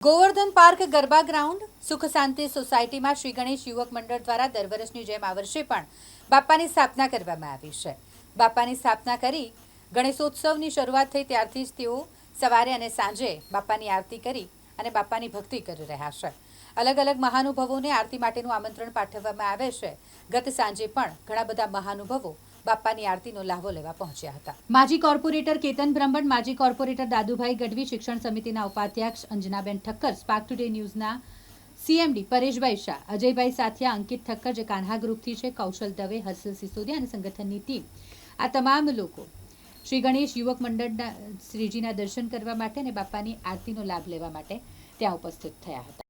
Govardhan park garba ground, સુખ શાંતિ સોસાયટીમાં શ્રી ગણેશ યુવક મંડળ દ્વારા દર વર્ષની જેમ આ વર્ષે પણ બાપાની સ્થાપના કરવામાં આવી છે. બાપાની સ્થાપના કરી ગણેશોત્સવની શરૂઆત થઈ ત્યારથી જ તેઓ સવારે અને સાંજે બાપાની આરતી કરી અને બાપાની ભક્તિ કરી રહ્યા છે. અલગ અલગ મહાનુભાવોને આરતી માટેનું આમંત્રણ પાઠવવામાં આવે છે. ગત સાંજે પણ ઘણા બધા મહાનુભાવો બાપાની આરતીનો લાહવો લેવા પહોંચ્યા હતા. માજી કોર્પોરેટર કેતન બ્રહ્મણ, માજી કોર્પોરેટર દાદુભાઈ ગઢવી, શિક્ષણ સમિતિના ઉપાધ્યક્ષ અંજનાબેન ઠક્કર, સ્પાર્ક ટુડે ન્યૂઝના સીએમડી પરેશભાઈ શાહ, અજયભાઈ સાથિયા, અંકિત ઠક્કર જે કાન્હા ગ્રુપથી છે, કૌશલ દવે, હર્ષલ સિસોદિયા અને સંગઠનની ટીમ. આ તમામ લોકો શ્રી ગણેશ યુવક મંડળના શ્રીજીના દર્શન કરવા માટે અને બાપાની આરતીનો લાભ લેવા માટે ત્યાં ઉપસ્થિત થયા હતા.